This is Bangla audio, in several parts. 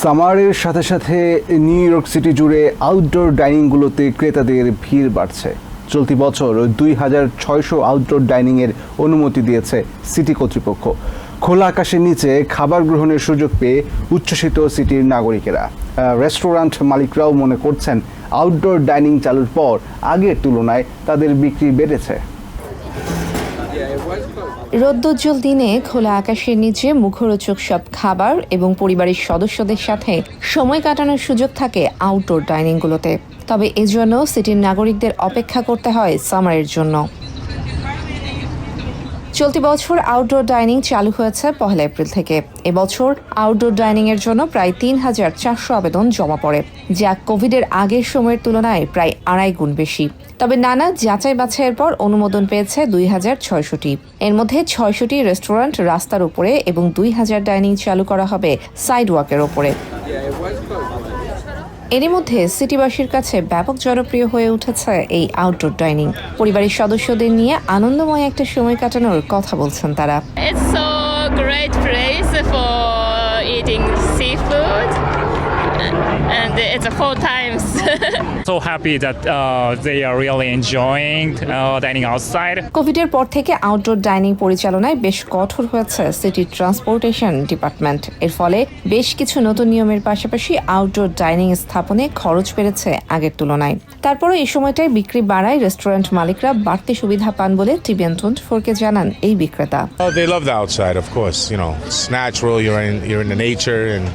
সামারের সাথে সাথে নিউ ইয়র্ক সিটি জুড়ে আউটডোর ডাইনিংগুলোতে ক্রেতাদের ভিড় বাড়ছে। চলতি বছর দুই হাজার ছয়শো আউটডোর ডাইনিংয়ের অনুমতি দিয়েছে সিটি কর্তৃপক্ষ। খোলা আকাশের নিচে খাবার গ্রহণের সুযোগ পেয়ে উচ্ছ্বসিত সিটির নাগরিকেরা। রেস্টুরেন্ট মালিকরাও মনে করছেন আউটডোর ডাইনিং চালুর পর আগের তুলনায় তাদের বিক্রি বেড়েছে। রোদ্দোজ্জ্বল দিনে খোলা আকাশের নিচে মুখরোচক সব খাবার এবং পরিবারের সদস্যদের সাথে সময় কাটানোর সুযোগ থাকে আউটডোর ডাইনিংগুলোতে তবে এজন্য সিটির নাগরিকদের অপেক্ষা করতে হয় সামারের জন্য। চলতি বছর আউটডোর ডাইনিং চালু হয়েছে পহেলা এপ্রিল থেকে। এবছর আউটডোর ডাইনিং এর জন্য প্রায় তিন হাজার চারশো আবেদন জমা পড়ে, যা কোভিডের আগের সময়ের তুলনায় প্রায় আড়াই গুণ বেশি। তবে নানা যাচাই বাছাইয়ের পর অনুমোদন পেয়েছে দুই হাজার ছয়শটি। এর মধ্যে ছয়শটি রেস্টুরেন্ট রাস্তার উপরে এবং দুই হাজার ডাইনিং চালু করা হবে সাইড ওয়াকের ওপরে এরই মধ্যে সিটিবাসীর কাছে ব্যাপক জনপ্রিয় হয়ে উঠেছে এই আউটডোর ডাইনিং পরিবারের সদস্যদের নিয়ে আনন্দময় একটা সময় কাটানোর কথা বলছেন তারা। It's so great place for eating seafood, and it's a four times. so happy that uh, they are really enjoying uh, dining outside. কোভিডের পর থেকে আউটডোর ডাইনিং পরিচালনায় বেশ কঠোর হয়েছে সিটি ট্রান্সপোর্টেশন ডিপার্টমেন্ট এর ফলে বেশ কিছু নতুন নিয়মের পাশাপাশি আউটডোর ডাইনিং স্থাপনে খরচ বেড়েছে আগের তুলনায় তারপরও এই সময়টায় বিক্রি বাড়ায় রেস্টুরেন্ট মালিকরা বাড়তি সুবিধা পান বলে টিবিএন টোয়েন্টি ফোরকে জানান এই বিক্রেতা they love the outside, of course. You know, it's natural. You're in you're in the nature, and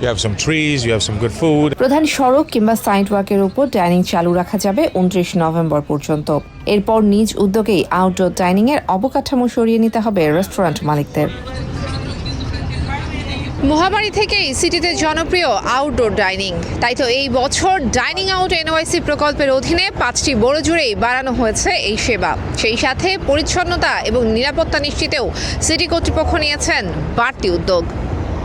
you have some trees. You have some good food. প্রধান সড়ক কিংবা সাইড ওয়াকের উপর ডাইনিং চালু রাখা যাবে উনত্রিশ নভেম্বর পর্যন্ত এরপর নিজ উদ্যোগেই আউটডোর ডাইনিং এর অবকাঠামো সরিয়ে নিতে হবে রেস্টুরেন্ট মালিকদের মহামারী থেকেই সিটিতে জনপ্রিয় আউটডোর ডাইনিং তাই তো এই বছর ডাইনিং আউট এনওয়াইসি প্রকল্পের অধীনে পাঁচটি বড় জুড়েই বাড়ানো হয়েছে এই সেবা সেই সাথে পরিচ্ছন্নতা এবং নিরাপত্তা নিশ্চিতেও সিটি কর্তৃপক্ষ নিয়েছেন বাড়তি উদ্যোগ